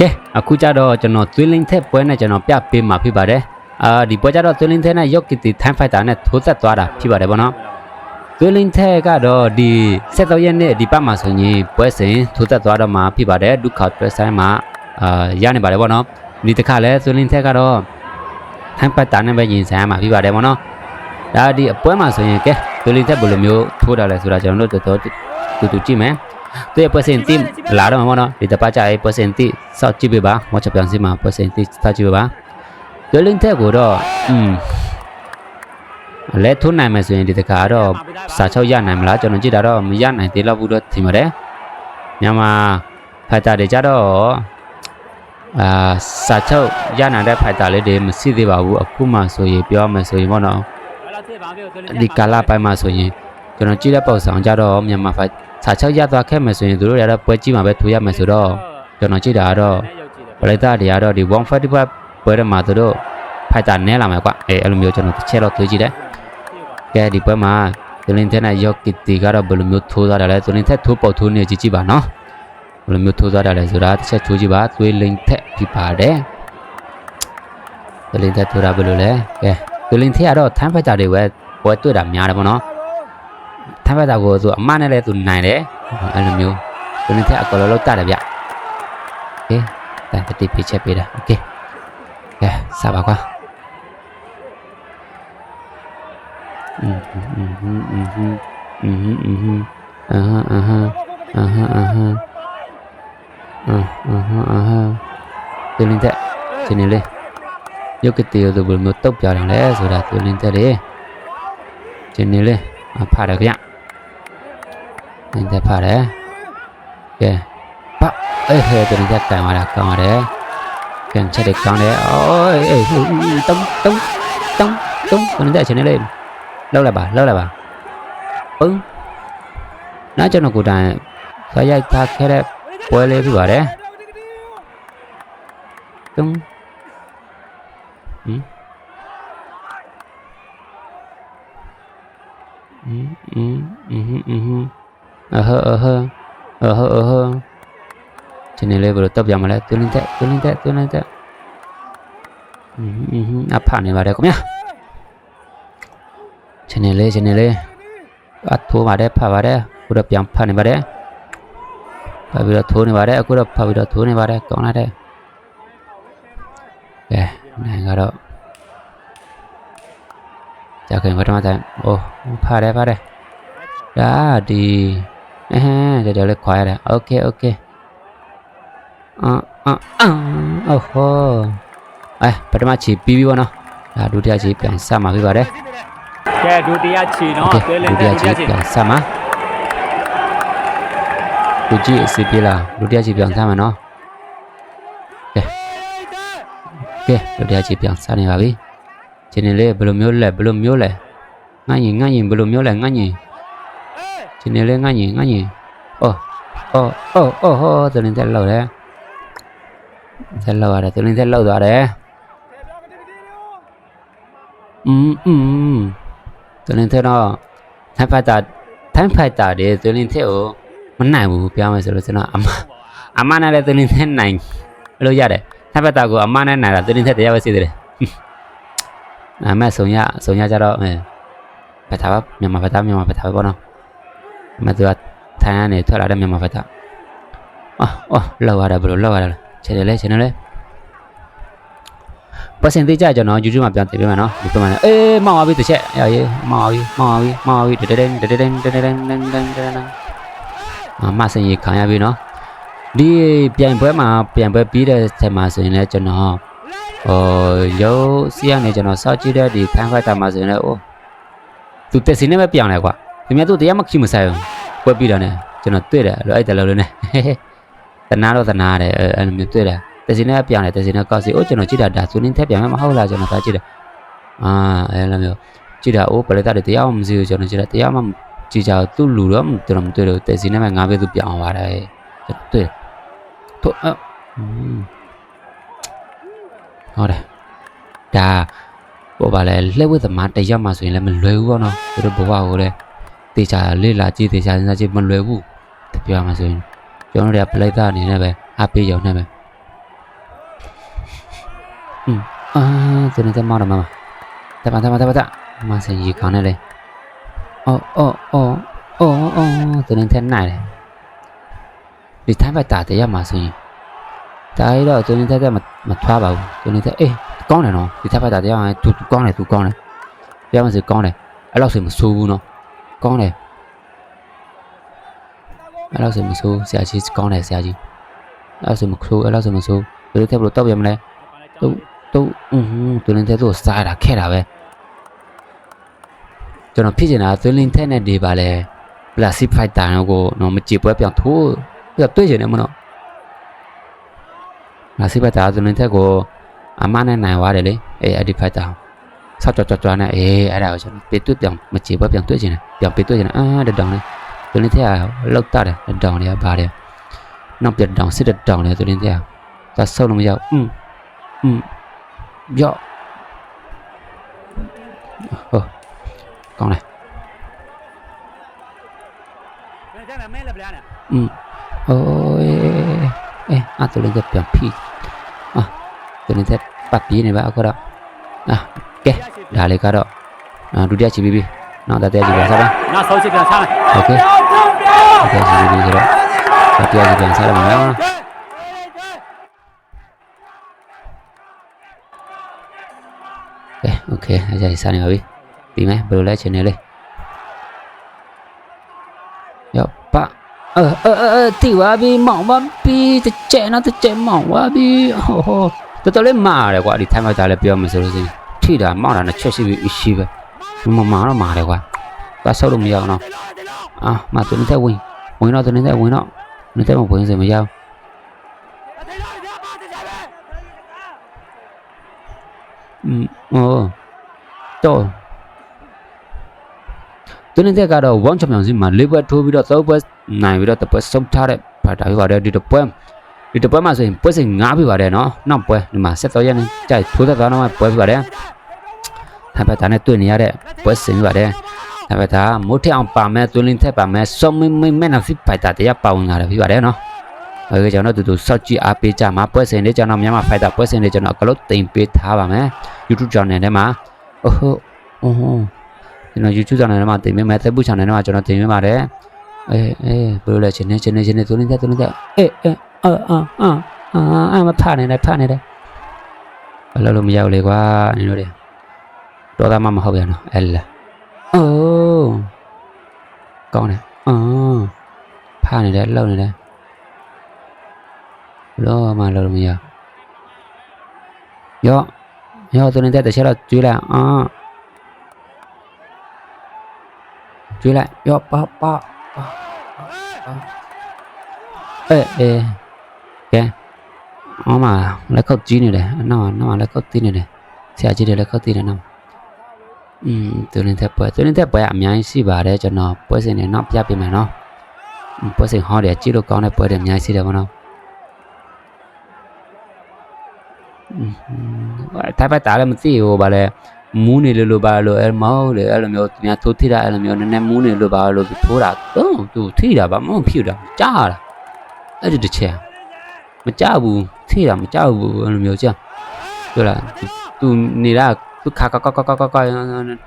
ကဲအခုကြတော့ကျွန်တော်သွေးလင်းထက်ပွဲနဲ့ကျွန်တော်ပြပေးမှာဖြစ်ပါတယ်အာဒီပွဲကြတော့သွေးလင်းထက်နဲ့ယော့ကီတီထန်ဖိုက်တာနဲ့ထိုးသက်သွားတာဖြစ်ပါတယ်ဗောနော်သွေးလင်းထက်ကတော့ဒီ73ရက်နေ့ဒီပတ်မှာဆိုရင်ပွဲစဉ်ထိုးသက်သွားတော့မှာဖြစ်ပါတယ်ဒုက္ခတွဲဆိုင်မှာအာရနေပါတယ်ဗောနော်ဒီတစ်ခါလဲသွေးလင်းထက်ကတော့ထန်ဖိုက်တာနဲ့ပဲရင်ဆိုင်ရမှာဖြစ်ပါတယ်ဗောနော်ဒါဒီအပွဲမှာဆိုရင်ကဲသွေးလင်းထက်ဘယ်လိုမျိုးထိုးတာလဲဆိုတာကျွန်တော်တို့တော်တော်တူတူကြည့်မယ် သူရဲ့ percent လာတော့မှာပေါ့နော်ဒီတပတ်ကြရဲ့ percent စောက်ကြည့်ပေးပါမောချက်ပြန်စီမှာ percent စောက်ကြည့်ပေးပါဒွလင်းထက်ကိုတော့อืมလဲထုံးနိုင်မယ်ဆိုရင်ဒီတခါတော့စာချုပ်ရနိုင်မလားကျွန်တော်ကြည့်တာတော့မရနိုင်သေးတော့ဘူးတော့ထင်ပါတယ်မြန်မာဖတ်တာတွေကြတော့အာစာချုပ်ရနိုင်တဲ့ဖတ်တာလေးတွေမရှိသေးပါဘူးအခုမှဆိုရင်ပြောမယ်ဆိုရင်ပေါ့နော်ဒီကာလာပိုင်းမှာဆိုရင်ကျွန်တော်ကြည့်တဲ့ပုံစံကြတော့မြန်မာဖတ် စာချုပ်ရသွားခဲ့မယ်ဆိုရင်သူတို့ရတော့ပွဲကြီးမှာပဲထူရမယ်ဆိုတော့ကျွန်တော်ကြည့်တာကတော့ပရိသတ်တွေကတော့ဒီ145ပွဲထဲမှာသူတို့ဖိုက်တာနဲလာမယ်ကွအဲအဲ့လိုမျိုးကျွန်တော်တစ်ချက်တော့တွေးကြည့်တယ်ကဲဒီပွဲမှာသူလင်းတဲ့နဲ့ယော့ကီတီကတော့ဘယ်လိုမျိုးထိုးသွားတယ်လဲသူလင်းတဲ့ထိုးပေါက်ထိုးနေကြည့်ကြည့်ပါနော်ဘယ်လိုမျိုးထိုးသွားတယ်လဲဆိုတာတစ်ချက်ထိုးကြည့်ပါသွေးလင်းတဲ့ဖြစ်ပါတယ်သူလင်းတဲ့ထိုးတာဘယ်လိုလဲကဲသူလင်းတဲ့ကတော့ထမ်းဖိုက်တာတွေပဲပွဲတွေ့တာများတယ်ပေါ့နော် 탐바다고 또 만나래 또 나래 알람 요 그는 태 아까 로로 따라야 오케이 다 그때 비체 비라 오케이 야 사바과 음음음음음 음음음 아하 아하 아하 아하 아하 아하 그는 태 진일래 yo cái tiêu tụi mình một tốc cho rằng lẽ rồi là tụi mình thế đi. Trên này lên. À phải được nhá နင်းသက်ဖတ်တယ်ကဲဘာအဲ့ဟဲ့တရိသက်ကန်လာကောင်းရတယ်ကန်ချက်တွေကောင်းတယ်အော်အေးတုံးတုံးတုံးတုံးနင်းသက်ချင်နေလေလောက်လိုက်ပါလောက်လိုက်ပါပုံနားကျွန်တော်ကိုတိုင်ဆရိုက်ထားခဲ့တဲ့ပွဲလေးဖြစ်ပါတယ်တုံးဟင်嗯嗯嗯哼嗯哼。 အဟအဟအဟအဟဒီနေ့လေးဘယ်လိုတက်ပြမလဲသွင်းလင်းတက်သွင်းလင်းတက်သွင်းလင်းတက်อืมအဖနေပါတယ်ခင်ဗျာဒီနေ့လေးဒီနေ့လေးအထိုးပါတယ်ဖတ်ပါတယ်အခုတော့ပြန်ဖတ်နေပါတယ်ဖတ်ပြီးတော့ထိုးနေပါတယ်အခုတော့ဖတ်ပြီးတော့ထိုးနေပါတယ်ကောင်းလာတယ်ကဲနိုင်ကတော့ကြာခင်ပထမတိုင်းအိုးဖားတယ်ဖားတယ်ဒါဒီ အဟမ်းကြော်ကြော်လေးခွာရတယ်โอเคโอเคအာအာအာအိုဟိုအဲပထမချီပြီးပြီပေါ့နော်ဒါဒုတိယချီပြန်ဆက်မှာပြပါတယ် ကဲဒုတိယချီ โอ နော် เค သွေးလ ဒု င်း တိယ တဲ့ဒု ချီ တိယချီ ပြန်ဆက်မှာဒုတိယစီပြလာဒုတိယချီပြန်ဆက်မှာနော်ကဲဒုတိယချီပြန်ဆက်နေပါပြီခြေနေလေးဘယ်လိုမျိုးလဲဘယ်လိုမျိုးလဲငါ့ရင်ငါ့ရင်ဘယ်လိုမျိုးလဲငါ့ရင် ဒီနေ့လေးငါညင်ငါညင်အော်အော်အော်အော်ဟောသူလင်းသက်လောက်တယ်သက်လောက်ရတယ်သူလင်းသက်လောက်သွားတယ်อืมอืมသူလင်းသက်တော့ထိုင်ဖတ်တာထိုင်ဖတ်တာတယ်သူလင်းသက်ကိုမနိုင်ဘူးပြောမယ်ဆိုလို့ကျွန်တော်အမအမနဲ့လည်းသူလင်းသက်နိုင်လို့ရတယ်ထိုင်ဖတ်တာကိုအမနဲ့နိုင်တာသူလင်းသက်တရားပဲရှိသေးတယ်အမေဆုံရဆုံရကြတော့အဲဖတ်တာပါမြန်မာဖတ်တာမြန်မာဖတ်တာပဲပေါ့နော် မသူကထိုင်ရနေထွက်လာတဲ့မြန်မာဖက်တာအော်အော်လောက်ရတာဘယ်လိုလောက်ရတာလဲခြေတယ်လဲခြေတယ်လဲပတ်စင်သေးကြကျွန်တော် YouTube မှာပြန်တင်ပေးမယ်နော်ဒီပြမှာအေးမောင်ပါပြီတစ်ချက်ရရေးမောင်ပါပြီမောင်ပါပြီမောင်ပါပြီတဒဒန်တဒဒန်တဒဒန်တဒန်တဒန်တဒန်အမစင်ကြီးခံရပြီနော်ဒီပြိုင်ပွဲမှာပြိုင်ပွဲပြီးတဲ့ဆက်မှာဆိုရင်လည်းကျွန်တော်ဟိုရုပ်စီးရနေကျွန်တော်စောက်ကြည့်တဲ့ဒီဖန်ဖတ်တာမှာဆိုရင်လည်းအိုးသူတက်စီနဲ့ပဲပြောင်းလဲကွာ ဒီမြတ်တို့တရားမခိမဆိုင်ဘူးပွဲပြီးတာနဲ့ကျွန်တော်တွေ့တယ်အဲ့လိုအဲ့တလုံးလေးနဲ့တနာတော့တနာတယ်အဲ့အဲ့လိုမျိုးတွေ့တယ်တက်စီနဲ့ပြောင်းတယ်တက်စီနဲ့ကောက်စီအိုးကျွန်တော်ကြည့်တာဒါဆိုရင်ထက်ပြန်မဟုတ်လားကျွန်တော်ဒါကြည့်တယ်အာအဲ့လိုမျိုးကြည့်တာအိုးပရိသတ်တွေတရားမှမစီဘူးကျွန်တော်ကြည့်တာတရားမှကြည့်ကြသူ့လူတော့ကျွန်တော်မတွေ့လို့တက်စီနဲ့မှငါးပဲသူပြောင်းသွားတယ်ကျွန်တော်တွေ့တယ်ထို့အဟုတ်တယ်ဒါဘောပါလေလှည့်ဝတ်သမားတရက်မှဆိုရင်လည်းမလွယ်ဘူးပေါ့နော်သူတို့ဘဝကိုလည်း ticha lila chi ticha na chi man lue bu te pia ma sin yo no le apply ta ni na be api yo na be um a te na te ma ra ma te ma te ma te ma ta ma sin yi kan le o o o o o te na te na le đi thái phải tả thế mà sin cái đó cho nên thế mà mà thoa vào cho nên thế con này nó thì thái phải tả thế mà tụi con này tụi con này thế mà sự con này ấy là sự mà su nó ကောင်းတယ်အဲ့လောက်ဆိုမဆိုးဆရာကြီးကောင်းတယ်ဆရာကြီးအဲ့လောက်ဆိုမဆိုးအဲ့လောက်ဆိုမဆိုးဘယ်လိုခဲ့ဘယ်လိုတောက်ပြမလဲတုတ်တုတ်อืมသွေးလင်းတဲ့သူ့စားတာခဲ့တာပဲကျွန်တော်ဖြစ်ချင်တာသွေးလင်းတဲ့နဲ့ဒီပါလဲပလတ်စစ်ဖိုက်တာကိုတော့မကြေပွဲပြောင်းထိုးပြီးတော့တွေ့ချင်တယ်မနော်ငါစစ်ဖိုက်တာသွေးလင်းတဲ့ကိုအမနဲ့နိုင်သွားတယ်လေအေးအဒီဖိုက်တာ ဆောက်ကြွကြွကြွနဲ့အေးအဲ့ဒါကိုကျွန်တော်ပြေတွေ့ပြောင်းမကြည့်ပွဲပြောင်းတွေ့ချင်တယ်ပြောင်းပြေတွေ့ချင်တယ်အာတတောင်လေသွေးလင်းထက်ကလောက်တာတယ်တောင်လေပါတယ်နောက်ပြတောင်စစ်တောင်လေသွေးလင်းထက်ကသာဆုပ်လို့မရဘူး ကဲဒါလေးကတော့ဒုတိယချီပြီးပြီနော်တတိယချီပြန်စားပါနောက်ဆုံးချီပြန်စားမယ်โอเคတတိယချီပြီးဆိုတော့တတိယချီပြန်စားရမယ်နော်ကဲโอเคအားကြီးစားနေပါပြီဒီမယ်ဘယ်လိုလဲ channel လေးယောပเออเออเออตีว่าบีหมองว่าบีจะเจ๊นะจะเจ๊หมองว่าบีโอ้โหတော်တော်လေးမာရတယ်ကွာဒီ time out တာလည်းပြောမှဆိုလို့ရှိရင် ထိတာမောင်တာနဲ့ချက်ရှိပြီရှိပဲမမာတော့မာတယ်ကွာသွားဆောက်လို့မရအောင်နော်အာမသူနေတဲ့ဝင်ဝင်တော့သူနေတဲ့ဝင်တော့နေတဲ့မဝင်စမရအောင်อืมโอ้တော့သူနေတဲ့ကတော့ဝမ်ချန်ပီယံစီမှာလေးပွဲထိုးပြီးတော့သုံးပွဲနိုင်ပြီးတော့တစ်ပွဲဆုံးထားတဲ့ဖာတာဖြစ်ပါတယ်ဒီတစ်ပွဲဒီတစ်ပွဲမှာဆိုရင်ပွဲစဉ်၅ဖြစ်ပါတယ်နော်နောက်ပွဲဒီမှာဆက်တော်ရနေကြိုက်ထိုးသက်သွားတော့ပွဲဖြစ်ပါတယ် ဒါပေမဲ့ဒါနဲ့တွေ့နေရတဲ့ပွဲစဉ်ဖြစ်ပါတယ်ဒါပေမဲ့ဒါမိုးထက်အောင်ပါမယ်သွင်းလင်းထက်ပါမယ်စုံမင်းမင်းမဲ့နာဖြစ်ဖိုက်တာတရားပါဝင်လာတယ်ဖြစ်ပါတယ်နော်အဲကျွန်တော်တို့တူစော့ကြည့်အားပေးကြမှာပွဲစဉ်လေးကျွန်တော်မြန်မာဖိုက်တာပွဲစဉ်လေးကျွန်တော်အကလို့တင်ပေးထားပါမယ် YouTube channel ထဲမှာအိုးဟိုအိုးဟိုကျွန်တော် YouTube channel ထဲမှာတင်ပေးမယ် Facebook channel ထဲမှာကျွန်တော်တင်ပေးပါတယ်အေးအေးဘယ်လိုလဲချင်းနေချင်းနေချင်းနေသွင်းတဲ့သွင်းတဲ့အေးအေးအာအာအာအာအာမဖာနေတယ်ဖာနေတယ်ဘာလို့လို့မရောက်လေကွာနင်တို့တွေ တော်သားမမဟုတ်ပြန်တော့အဲ့လာအိုးကောင်းတယ်အော်ဖာနေတယ်လှုပ်နေတယ်လောမလှုပ်လို့မရရောရောသူနေတဲ့တစ်ချက်တော့ကျွေးလိုက်အာကျွေးလိုက်ရောပါပါအေးအေးကဲအမလက်ခုပ်ကြီးနေတယ်နောက်နောက်လက်ခုပ်တီးနေတယ်ဆရာကြီးတွေလက်ခုပ်တီးနေနောက် อืมသူနေတဲ့ပွဲသူနေတဲ့ပွဲအများကြီးရှိပါတယ်ကျွန်တော်ပွဲစဉ်တွေနောက်ပြပြမယ်နော်ပွဲစဉ်ဟောတယ်ကြည့်လို့ကောင်းတဲ့ပွဲတွေအများကြီးရှိတယ်ဗောနော်ထိုင်ပတ်တာလည်းမသိဘူးဗာလဲမူးနေလို့လို့ပါလို့အဲမောက်လေအဲ့လိုမျိုးသူများထိုးထိတာအဲ့လိုမျိုးနည်းနည်းမူးနေလို့ပါလို့ထိုးတာတော့သူထိတာပါမဟုတ်ဖြစ်တာကြားတာအဲ့ဒီတစ်ချက်မကြဘူးထိတာမကြဘူးအဲ့လိုမျိုးကြာပြောလားသူနေတာ သူခါကကကကကက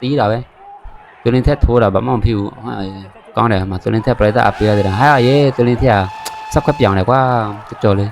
တီးတာပဲသူလင်းသက်ထိုးတာဘာမှမဖြစ်ဘူးဟာကောင်းတယ်မှာသူလင်းသက်ပြိတ္တာအပေးရတယ်ဟာရဲသူလင်းသက်ကစက်ခွက်ပြောင်းတယ်ကွာကြော်လေး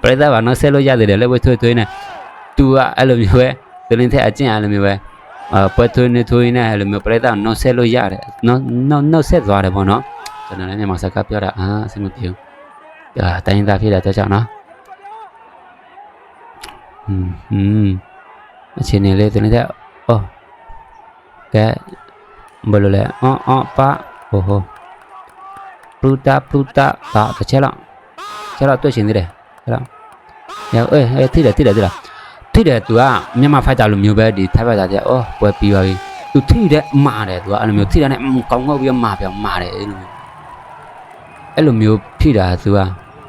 ပရိသတ်ကနော်ဆက်လို့ရသေးတယ်လည်းပဲထွေးထွေးနဲ့သူကအဲ့လိုမျိုးပဲသလင်းထက်အကျင့်အဲ့လိုမျိုးပဲအာပွဲထွေးနေထွေးနေအဲ့လိုမျိုးပရိသတ်နော်ဆက်လို့ရတယ်နော်နော်နော်ဆက်သွားတယ်ပေါ့နော်ကျွန်တော်လည်းမြန်မာစကားပြောတာအာအဆင်မပြေဘူးအာတိုင်းသားဖြစ်တဲ့အတွက်ကြောင့်နော် อืมอืมအချင်းနေလေသလင်းထက်အော်ကဲဘယ်လိုလဲအော်အော်ပါဟိုဟိုပလူတာပလူတာဒါတစ်ချက်လောက်ချက်လောက်တွေ့ရှင်သေးတယ် အဲ့တော့ရောအေးအေးထိတယ်ထိတယ်ထိတယ်ထိတယ် तू ကမြန်မာဖိုက်တာလိုမျိုးပဲဒီထိုက်ဖိုက်တာတဲ့အော်ပွဲပြီးပါပြီ तू ထိတယ်မာတယ် तू ကအဲ့လိုမျိုးထိတယ်နဲ့ကောင်းကောက်ပြီးမာပြောင်မာတယ်အဲ့လိုမျိုးအဲ့လိုမျိုးထိတာ तू က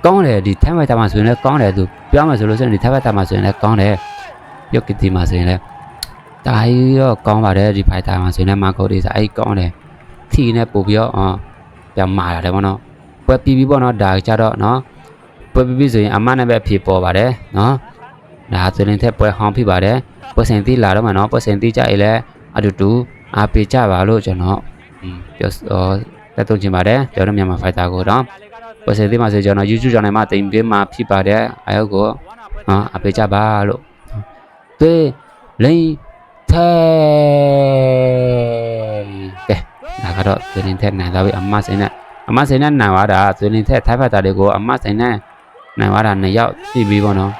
ကောင်းတယ်ဒီထိုက်ဖိုက်တာမှာဆိုရင်လည်းကောင်းတယ် तू ပြောမှဆိုလို့ရှိရင်ဒီထိုက်ဖိုက်တာမှာဆိုရင်လည်းကောင်းတယ်ယောက်ကီတီမှာဆိုရင်လည်းဒါကြီးတော့ကောင်းပါတယ်ဒီဖိုက်တာမှာဆိုရင်လည်းမာကုတ်လေးစားအဲ့ကောင်းတယ်ထိနေပို့ပြီးတော့အော်ပြောင်မာတယ်ပေါ့နော်ပွဲပြီးပြီးပေါ့နော်ဒါကြတော့နော် ပွဲပြီးပြီဆိုရင်အမနဲ့ပဲအဖြေပေါ်ပါတယ်နော် ဒါသွေးလင်းတဲ့ပွဲဟောင်းဖြစ်ပါတယ်ပွဲစဉ်တီးလာတော့မှနော်ပွဲစဉ်တီးကြရင်လည်းအတူတူအားပေးကြပါလို့ကျွန်တော်อืมပြောတော့တက်တော့ချင်ပါတယ်ကျွန်တော်မြန်မာဖိုက်တာ ကိုတော့ပွဲစဉ်တီးမှာဆိုကျွန်တော် YouTube channel မှာတင်ပေးမှာဖြစ်ပါတယ်အဲဟုတ်ကိုနော်အားပေးကြပါလို့သွေးလင်းတဲ့ကဲဒါကတော့သွေးလင်းတဲ့နိုင်သွားပြီအမစိန်နဲ့အမစိန်နဲ့နိုင်သွားတာသွေးလင်းတဲ့ထိုက်ဖတ်တာတွေကိုအမစိန်နဲ့နိုင်သွားတာနှစ်ယောက်ပြီပြီပေါ့နော်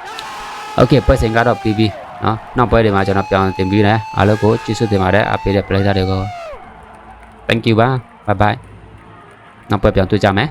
โอเคပွဲစဉ်ကတော့ပြီးပြီเนาะနောက်ပွဲတွေမှာကျွန်တော်ပြောင်းတင်ပြီးတယ်အားလုံးကိုကျေးဇူးတင်ပါတယ်အပေးတဲ့ player တွေကို thank you ပါ bye bye နောက်ပွဲပြောင်းတွေ့ကြမယ်